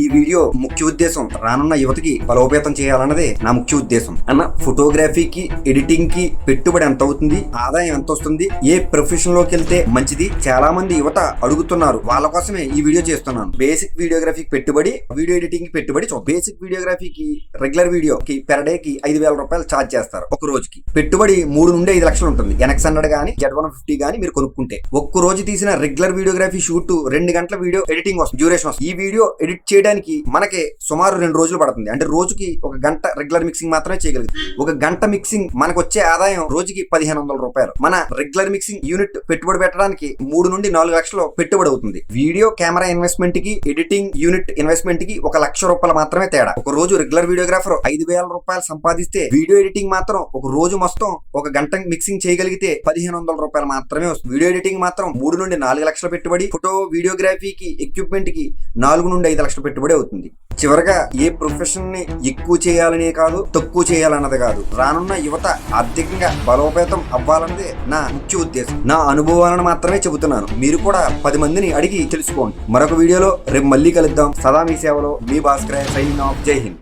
ఈ వీడియో ముఖ్య ఉద్దేశం రానున్న యువతకి బలోపేతం చేయాలన్నదే నా ముఖ్య ఉద్దేశం. అన్న ఫోటోగ్రఫీకి ఎడిటింగ్కి పెట్టుబడి ఎంత అవుతుంది ఆదాయం ఎంత వస్తుంది ఏ ప్రొఫెషన్లోకి వెళ్తే మంచిది? చాలా మంది యువత అడుగుతున్నారు. వాళ్ళ కోసమే ఈ వీడియో చేస్తున్నాను. బేసిక్ వీడియోగ్రఫీకి పెట్టుబడి వీడియో ఎడిటింగ్కి పెట్టుబడి బేసిక్ వీడియోగ్రఫీకి రెగ్యులర్ వీడియోకి పెర్ డే కి ఐదు వేల రూపాయలు ఛార్జ్ చేస్తారు ఒక రోజుకి. పెట్టుబడి మూడు నుండి ఐదు లక్షలు ఉంటుంది. ఎనక్స్ హండ్రెడ్ గానీ జెడ్ వన్ ఫిఫ్టీ కానీ మీరు కొనుక్కుంటే ఒక్క రోజు తీసిన రెగ్యులర్ వీడియోగ్రఫీ షూట్ రెండు గంటల వీడియో ఎడిటింగ్ వస్తుంది డ్యూరేషన్ వస్తుంది. ఈ వీడియో ఎడిట్ చేయడానికి మనకి సుమారు రెండు రోజులు పడుతుంది. అంటే రోజుకి ఒక గంట రెగ్యులర్ మిక్సింగ్ మాత్రమే చేయగలుగుతుంది ఒక గంట మిక్సింగ్ మనకు వచ్చే ఆదాయం రోజుకి పదిహేను వందల రూపాయలు. మన రెగ్యులర్ మిక్సింగ్ యూనిట్ పెట్టుబడి పెట్టడానికి మూడు నుండి నాలుగు లక్షలు పెట్టుబడి అవుతుంది. వీడియో కెమెరా ఇన్వెస్ట్మెంట్కి ఎడిటింగ్ యూనిట్ ఇన్వెస్ట్మెంట్కి ఒక లక్ష రూపాయలు మాత్రమే తేడా. ఒక రోజు రెగ్యులర్ వీడియోగ్రాఫర్ ఐదు వేల రూపాయలు సంపాదిస్తే వీడియో ఎడిటింగ్ మాత్రం ఒక రోజు మొత్తం ఒక గంట మిక్సింగ్ చేయగలిగితే పదిహేను వందల రూపాయలు మాత్రమే వస్తుంది. వీడియో ఎడిటింగ్ మాత్రం మూడు నుండి నాలుగు లక్షల పెట్టుబడి ఫోటో వీడియోగ్రఫీకి ఎక్విప్మెంట్కి నాలుగు నుండి ఐదు లక్షల పెట్టుబడి అవుతుంది. చివరగా ఏ ప్రొఫెషన్ని ఎక్కువ చేయాలనే కాదు తక్కువ చేయాలన్నది కాదు. రానున్న యువత ఆర్థికంగా బలోపేతం అవ్వాలన్నదే నా ముఖ్య ఉద్దేశం. నా అనుభవాలను మాత్రమే చెబుతున్నాను. మీరు కూడా పది మందిని అడిగి తెలుసుకోండి. మరొక వీడియోలో రేపు మళ్ళీ కలుద్దాం. సదా మీ సేవలో మీ భాస్కర్ సైన్ ఆఫ్. జై హింద్.